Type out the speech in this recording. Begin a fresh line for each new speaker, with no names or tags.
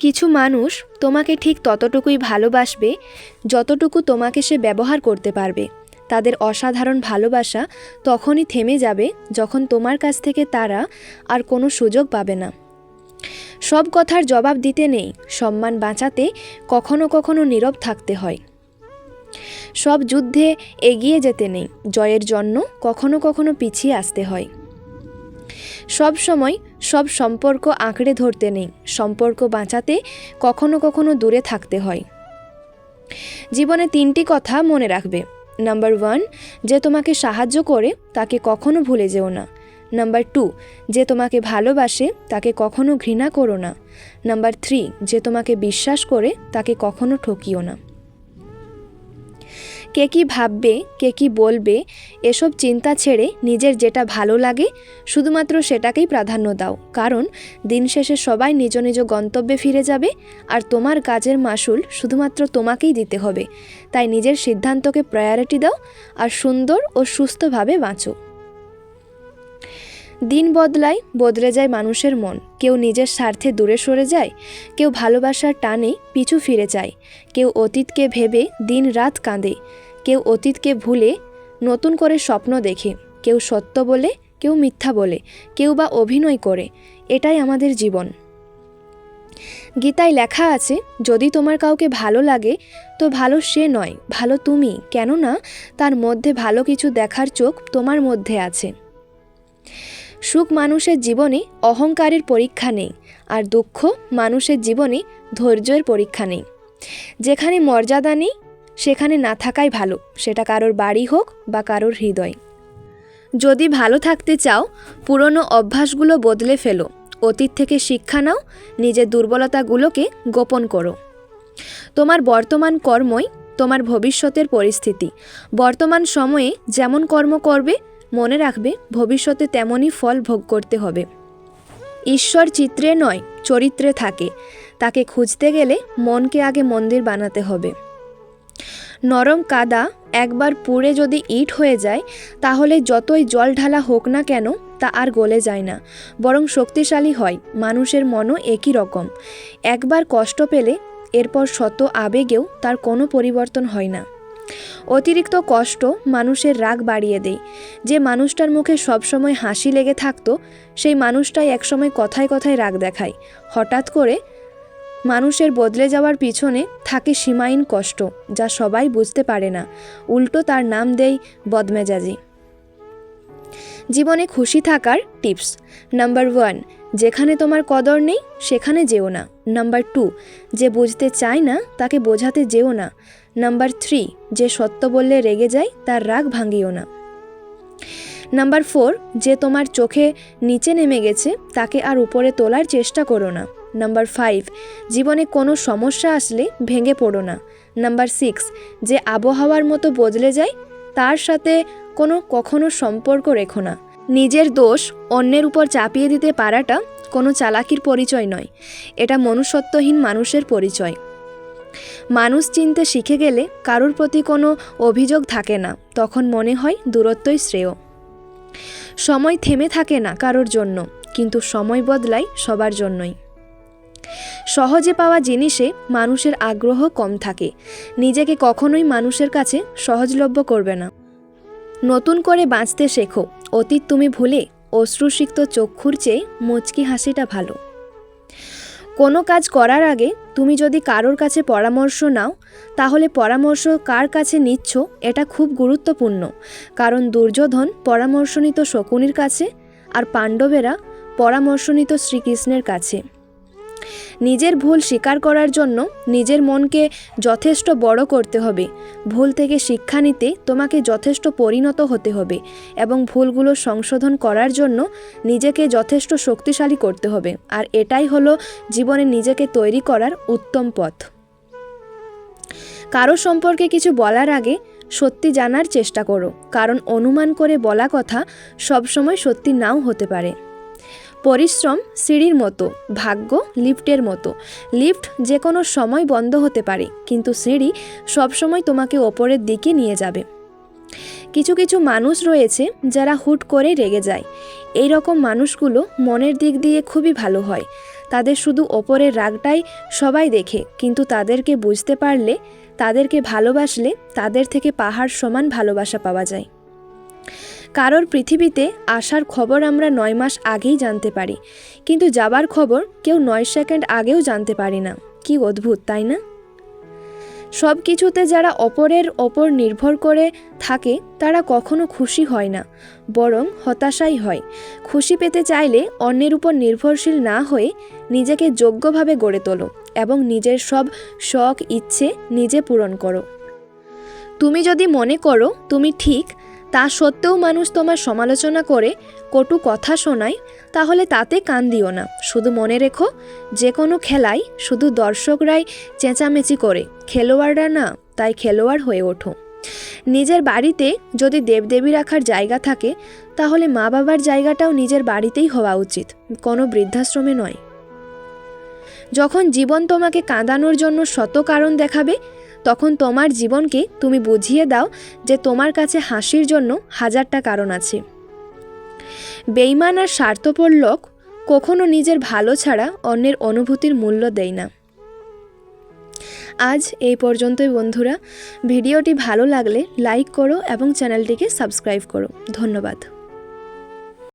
কিছু মানুষ তোমাকে ঠিক ততটুকুই ভালোবাসবে যতটুকু তোমাকে সে ব্যবহার করতে পারবে। তাদের অসাধারণ ভালোবাসা তখনই থেমে যাবে যখন তোমার কাছ থেকে তারা আর কোনো সুযোগ পাবে না। সব কথার জবাব দিতে নেই, সম্মান বাঁচাতে কখনো কখনো নীরব থাকতে হয়। সব যুদ্ধে এগিয়ে যেতে নেই, জয়ের জন্য কখনো কখনো পিছিয়ে আসতে হয়। সব সময় সব সম্পর্ক আঁকড়ে ধরতে নেই। সম্পর্ক বাঁচাতে কখনো কখনো দূরে থাকতে হয়। জীবনে তিনটি কথা মনে রাখবে। নাম্বার ওয়ান যে তোমাকে সাহায্য করে, তাকে কখনো ভুলে যেও না। নাম্বার টু যে তোমাকে ভালোবাসে, তাকে কখনো ঘৃণা করো না। নাম্বার থ্রি যে তোমাকে বিশ্বাস করে, তাকে কখনো ঠকিও না। কে কী ভাববে, কে কী বলবে, এসব চিন্তা ছেড়ে নিজের যেটা ভালো লাগে, শুধুমাত্র সেটাকেই প্রাধান্য দাও। কারণ দিন শেষে সবাই নিজ নিজ গন্তব্যে ফিরে যাবে, আর তোমার কাজের মাসুল শুধুমাত্র তোমাকেই দিতে হবে। তাই নিজের সিদ্ধান্তকে প্রায়োরিটি দাও, আর সুন্দর ও সুস্থভাবে বাঁচো। দিন বদলায়, বদলে যায় মানুষের মন। কেউ নিজের স্বার্থে দূরে সরে যায়, কেউ ভালোবাসার টানে পিছু ফিরে যায়। কেউ অতীতকে ভেবে দিন রাত কাঁদে, কেউ অতীতকে ভুলে নতুন করে স্বপ্ন দেখে। কেউ সত্য বলে, কেউ মিথ্যা বলে, কেউ বা অভিনয় করে। এটাই আমাদের জীবন। গীতায় লেখা আছে, যদি তোমার কাউকে ভালো লাগে, তো ভালো সে নয়, ভালো তুমি। কেননা, তার মধ্যে ভালো কিছু দেখার চোখ তোমার মধ্যে আছে। সুখ মানুষের জীবনে অহংকারের পরীক্ষা নেই, আর দুঃখ মানুষের জীবনে ধৈর্যের পরীক্ষা নেই। যেখানে মর্যাদা নেই, সেখানে না থাকাই ভালো, সেটা কারোর বাড়ি হোক বা কারোর হৃদয়। যদি ভালো থাকতে চাও, পুরনো অভ্যাসগুলো বদলে ফেলো, অতীত থেকে শিক্ষা নাও, নিজের দুর্বলতাগুলোকে গোপন করো। তোমার বর্তমান কর্মই তোমার ভবিষ্যতের পরিস্থিতি। বর্তমান সময়ে যেমন কর্ম করবে মনে রাখবে, ভবিষ্যতে তেমনই ফল ভোগ করতে হবে। ঈশ্বর চিত্রে নয়, চরিত্রে থাকে। তাকে খুঁজতে গেলে মনকে আগে মন্দির বানাতে হবে। নরম কাদা একবার পুড়ে যদি ইট হয়ে যায়, তাহলে যতই জল ঢালা হোক না কেন, তা আর গলে যায় না। বরং শক্তিশালী হয়, মানুষের মনও একই রকম। একবার কষ্ট পেলে, এরপর শত আবেগেও তার কোনো পরিবর্তন হয় না। অতিরিক্ত কষ্ট মানুষের রাগ বাড়িয়ে দেয়। যে মানুষটার মুখে সবসময় হাসি লেগে থাকতো, সেই মানুষটাই একসময় কথায় কথায় রাগ দেখায়। হঠাৎ করে মানুষের বদলে যাওয়ার পিছনে থাকে সীমাহীন কষ্ট, যা সবাই বুঝতে পারে না। উল্টো তার নাম দেয় বদমেজাজি। জীবনে খুশি থাকার টিপস। নাম্বার ওয়ান যেখানে তোমার কদর নেই, সেখানে যেও না। নাম্বার টু, যে বুঝতে চায় না, তাকে বোঝাতে যেও না। নাম্বার থ্রি, যে সত্য বললে রেগে যায়, তার রাগ ভাঙিও না। নাম্বার ফোর, যে তোমার চোখে নিচে নেমে গেছে, তাকে আর উপরে তোলার চেষ্টা করো না। নাম্বার ফাইভ, জীবনে কোনো সমস্যা আসলে ভেঙে পড়ো না। নাম্বার সিক্স, যে আবহাওয়ার মতো বদলে যায়, তার সাথে কোনো কখনো সম্পর্ক রেখো না। নিজের দোষ অন্যের উপর চাপিয়ে দিতে পারাটা কোনো চালাকির পরিচয় নয়। এটা মনুষ্যত্বহীন মানুষের পরিচয়। মানুষ চিনতে শিখে গেলে কারোর প্রতি কোনো অভিযোগ থাকে না, তখন মনে হয় দূরত্বই শ্রেয়। সময় থেমে থাকে না কারোর জন্য, কিন্তু সময় বদলায় সবার জন্যই। সহজে পাওয়া জিনিসে মানুষের আগ্রহ কম থাকে, নিজেকে কখনোই মানুষের কাছে সহজলভ্য করবে না। নতুন করে বাঁচতে শেখো। অতীত তুমি ভুলে অশ্রুসিক্ত চক্ষুর চেয়ে মুচকি হাসিটা ভালো। কোনো কাজ করার আগে তুমি যদি কারোর কাছে পরামর্শ নাও, তাহলে পরামর্শ কার কাছে নিচ্ছ এটা খুব গুরুত্বপূর্ণ। কারণ দুর্যোধন পরামর্শ নিত শকুনির কাছে আর পাণ্ডবেরা পরামর্শ নিত শ্রীকৃষ্ণের কাছে। নিজের ভুল স্বীকার করার জন্য নিজের মনকে যথেষ্ট বড় করতে হবে। ভুল থেকে শিক্ষা নিতে তোমাকে যথেষ্ট পরিণত হতে হবে এবং ভুলগুলো সংশোধন করার জন্য নিজেকে যথেষ্ট শক্তিশালী করতে হবে। আর এটাই হলো জীবনে নিজেকে তৈরি করার উত্তম পথ। কারও সম্পর্কে কিছু বলার আগে সত্যি জানার চেষ্টা করো, কারণ অনুমান করে বলা কথা সবসময় সত্যি নাও হতে পারে। পরিশ্রম সিঁড়ির মতো, ভাগ্য লিফটের মতো। লিফট যে কোনো সময় বন্ধ হতে পারে, কিন্তু সিঁড়ি সবসময় তোমাকে ওপরের দিকে নিয়ে যাবে। কিছু কিছু মানুষ রয়েছে যারা হুট করে রেগে যায়। এই রকম মানুষগুলো মনের দিক দিয়ে খুবই ভালো হয়। তাদের শুধু ওপরের রাগটাই সবাই দেখে, কিন্তু তাদেরকে বুঝতে পারলে, তাদেরকে ভালোবাসলে তাদের থেকে পাহাড় সমান ভালোবাসা পাওয়া যায়। কারোর পৃথিবীতে আসার খবর আমরা নয় মাস আগেই জানতে পারি, কিন্তু যাবার খবর কেউ নয় সেকেন্ড আগেও জানতে পারি না। কি অদ্ভুত, তাই না? সব কিছুতে যারা অপরের ওপর নির্ভর করে থাকে, তারা কখনো খুশি হয় না, বরং হতাশাই হয়। খুশি পেতে চাইলে অন্যের উপর নির্ভরশীল না হয়ে নিজেকে যোগ্যভাবে গড়ে তোলো এবং নিজের সব শখ, ইচ্ছে নিজে পূরণ করো। তুমি যদি মনে করো তুমি ঠিক তা সত্ত্বেও মানুষ তোমার সমালোচনা করে কটু কথা শোনায়, তাহলে তাতে কান দিও না। শুধু মনে রেখো, যে কোনো খেলায় শুধু দর্শকরাই চেঁচামেচি করে, খেলোয়াড়রা না, তাই খেলোয়াড় হয়ে ওঠো। নিজের বাড়িতে যদি দেবদেবী রাখার জায়গা থাকে, তাহলে মা বাবার জায়গাটাও নিজের বাড়িতেই হওয়া উচিত, কোনো বৃদ্ধাশ্রমে নয়। যখন জীবন তোমাকে কাঁদানোর জন্য শত কারণ দেখাবে তখন তোমার জীবনকে তুমি বুঝিয়ে দাও যে তোমার কাছে হাসির জন্য হাজারটা কারণ আছে। বেইমান আর স্বার্থপর লোক কখনো নিজের ভালো ছাড়া অন্যের অনুভূতির মূল্য দেয় না। আজ এই পর্যন্তই বন্ধুরা। ভিডিওটি ভালো লাগলে লাইক করো এবং চ্যানেলটিকে সাবস্ক্রাইব করো। ধন্যবাদ।